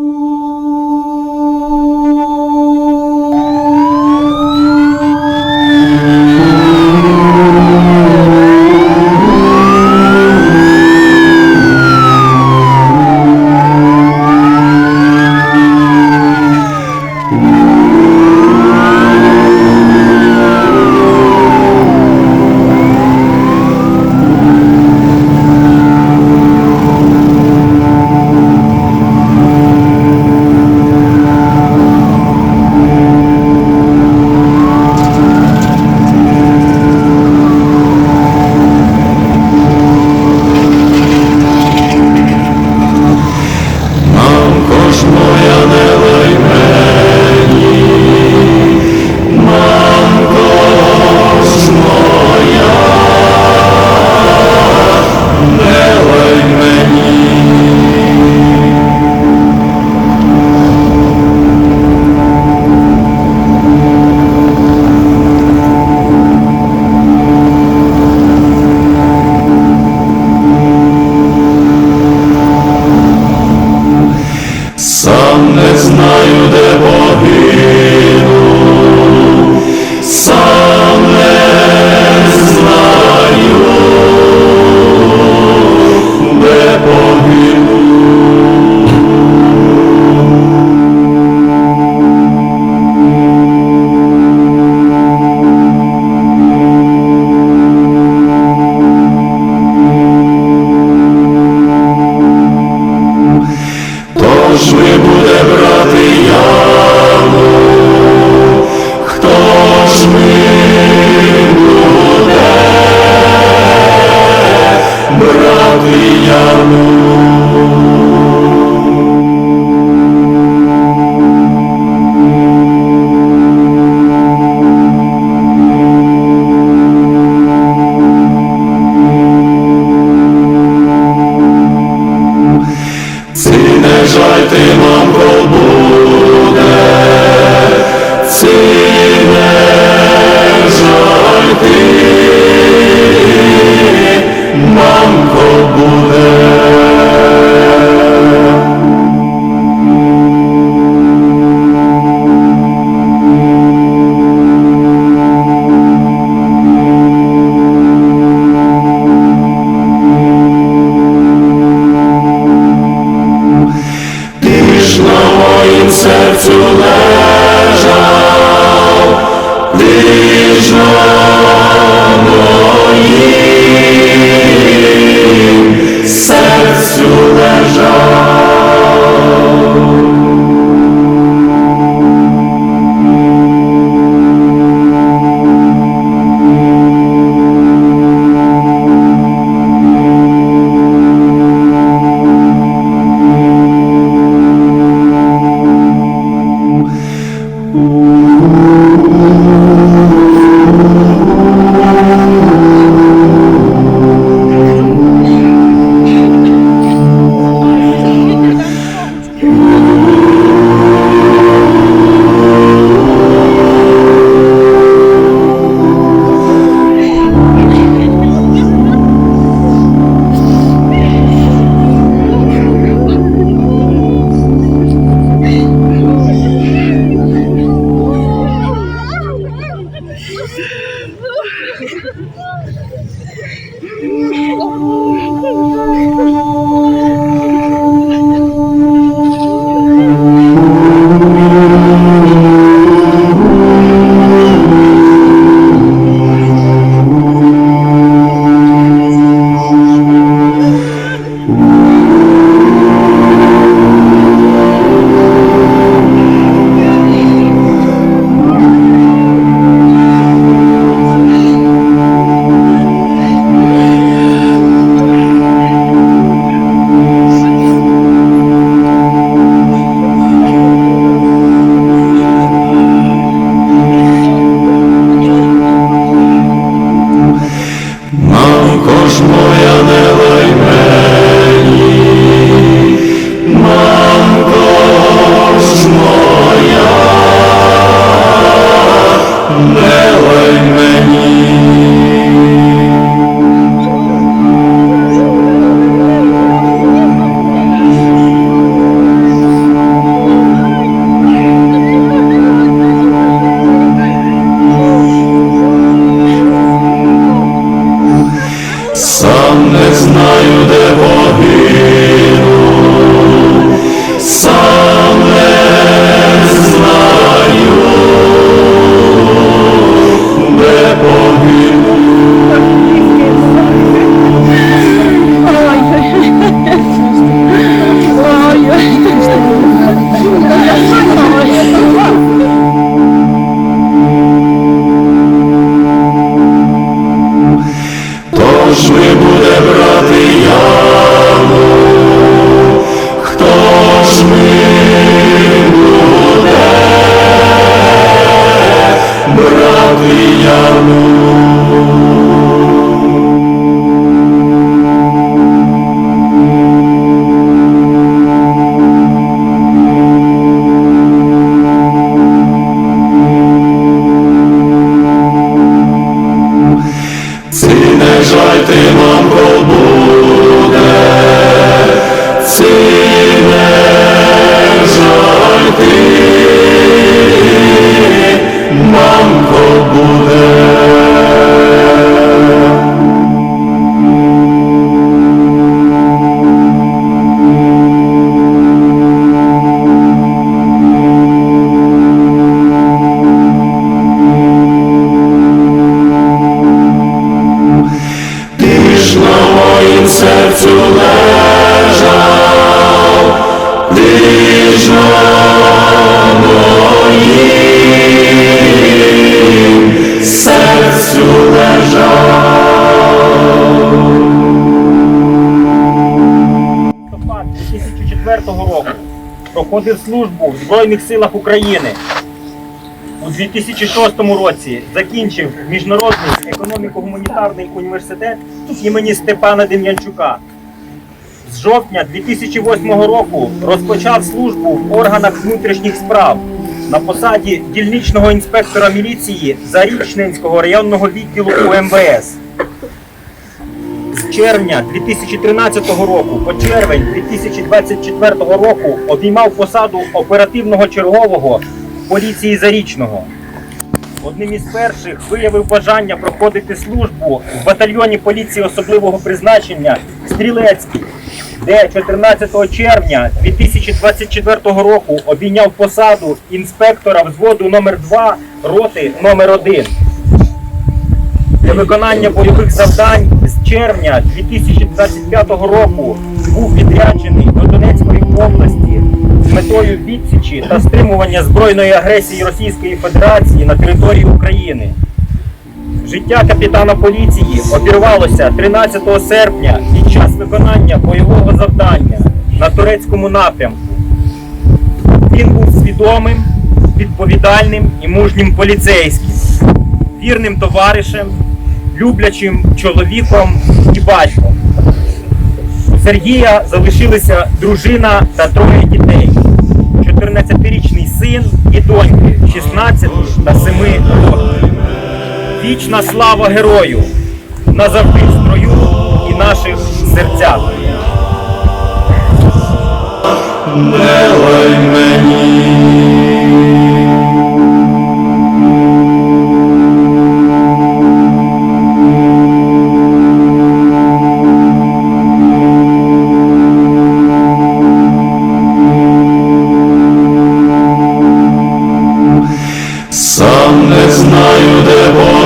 Ooh. Мамко ж моя не лай мені, мамко ж моя не. Брат і не жаль ти, мамко, буде, серцю лежав, ти моїм серцю лежав. 2004 року проходив службу в Збройних силах України. У 2006 році закінчив Міжнародний економіко-гуманітарний університет імені Степана Дем'янчука. З жовтня 2008 року розпочав службу в органах внутрішніх справ на посаді дільничного інспектора міліції Зарічненського районного відділу УМВС. З червня 2013 року по червень 2024 року обіймав посаду оперативного чергового поліції Зарічного. Одним із перших виявив бажання проходити службу в батальйоні поліції особливого призначення Стрілецький, де 14 червня 2024 року обійняв посаду інспектора взводу номер 2 роти номер 1 для виконання бойових завдань з червня 2025 року був відряджений до Донецької області з метою відсічі та стримування збройної агресії Російської Федерації на території України. Життя капітана поліції обірвалося 13 серпня під час виконання бойового завдання на турецькому напрямку. Він був свідомим, відповідальним і мужнім поліцейським вірним товаришем, люблячим чоловіком і батьком. У Сергія залишилися дружина та троє дітей: 14-річний син і доньки 16 та 7 років. Вічна слава герою! Назавжди в строю і наших серцях. Не мені. Сам не знаю, де боги